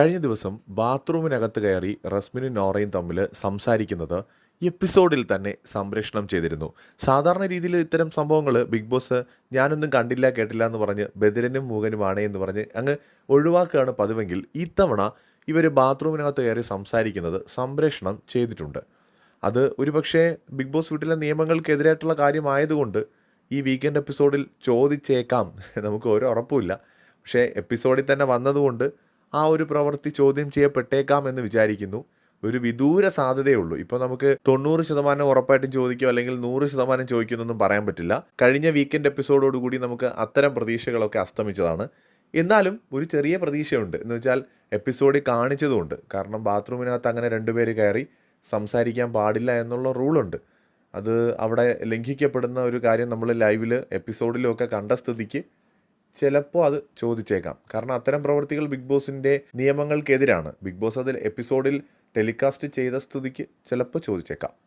കഴിഞ്ഞ ദിവസം ബാത്റൂമിനകത്ത് കയറി റസ്മിനും നോറയും തമ്മിൽ സംസാരിക്കുന്നത് എപ്പിസോഡിൽ തന്നെ സംപ്രേഷണം ചെയ്തിരുന്നു. സാധാരണ രീതിയിൽ ഇത്തരം സംഭവങ്ങൾ ബിഗ് ബോസ് ഞാനൊന്നും കണ്ടില്ല കേട്ടില്ല എന്ന് പറഞ്ഞ് ബദിരനും മൂകനുമാണ് എന്ന് പറഞ്ഞ് അങ്ങ് ഒഴിവാക്കുകയാണ് പതിവെങ്കിൽ ഇത്തവണ ഇവർ ബാത്റൂമിനകത്ത് കയറി സംസാരിക്കുന്നത് സംപ്രേഷണം ചെയ്തിട്ടുണ്ട്. അത് ഒരുപക്ഷെ ബിഗ് ബോസ് വീട്ടിലെ നിയമങ്ങൾക്കെതിരായിട്ടുള്ള കാര്യമായതുകൊണ്ട് ഈ വീക്കെൻഡ് എപ്പിസോഡിൽ ചോദിച്ചേക്കാം. നമുക്ക് ഒരു ഉറപ്പുമില്ല. പക്ഷേ എപ്പിസോഡിൽ തന്നെ വന്നതുകൊണ്ട് ആ ഒരു പ്രവൃത്തി ചോദ്യം ചെയ്യപ്പെട്ടേക്കാം എന്ന് വിചാരിക്കുന്നു. ഒരു വിദൂര സാധ്യതയുള്ളൂ. ഇപ്പോൾ നമുക്ക് തൊണ്ണൂറ് ശതമാനം ഉറപ്പായിട്ടും ചോദിക്കും അല്ലെങ്കിൽ നൂറ് ശതമാനം ചോദിക്കുന്നൊന്നും പറയാൻ പറ്റില്ല. കഴിഞ്ഞ വീക്കെൻഡ് എപ്പിസോഡോടുകൂടി നമുക്ക് അത്തരം പ്രതീക്ഷകളൊക്കെ അസ്തമിച്ചതാണ്. എന്നാലും ഒരു ചെറിയ പ്രതീക്ഷയുണ്ട്. എന്ന് വെച്ചാൽ എപ്പിസോഡിൽ കാണിച്ചതുകൊണ്ട്. കാരണം ബാത്റൂമിനകത്ത് അങ്ങനെ രണ്ടുപേര് കയറി സംസാരിക്കാൻ പാടില്ല എന്നുള്ള റൂളുണ്ട്. അത് അവിടെ ലംഘിക്കപ്പെടുന്ന ഒരു കാര്യം നമ്മൾ ലൈവിൽ എപ്പിസോഡിലും ഒക്കെ കണ്ട സ്ഥിതിക്ക് ചിലപ്പോൾ അത് ചോദിച്ചേക്കാം. കാരണം അത്തരം പ്രവൃത്തികൾ ബിഗ് ബോസിന്റെ നിയമങ്ങൾക്കെതിരാണ്. ബിഗ് ബോസ് അതിൽ എപ്പിസോഡിൽ ടെലികാസ്റ്റ് ചെയ്ത സ്ഥിതിക്ക് ചിലപ്പോൾ ചോദിച്ചേക്കാം.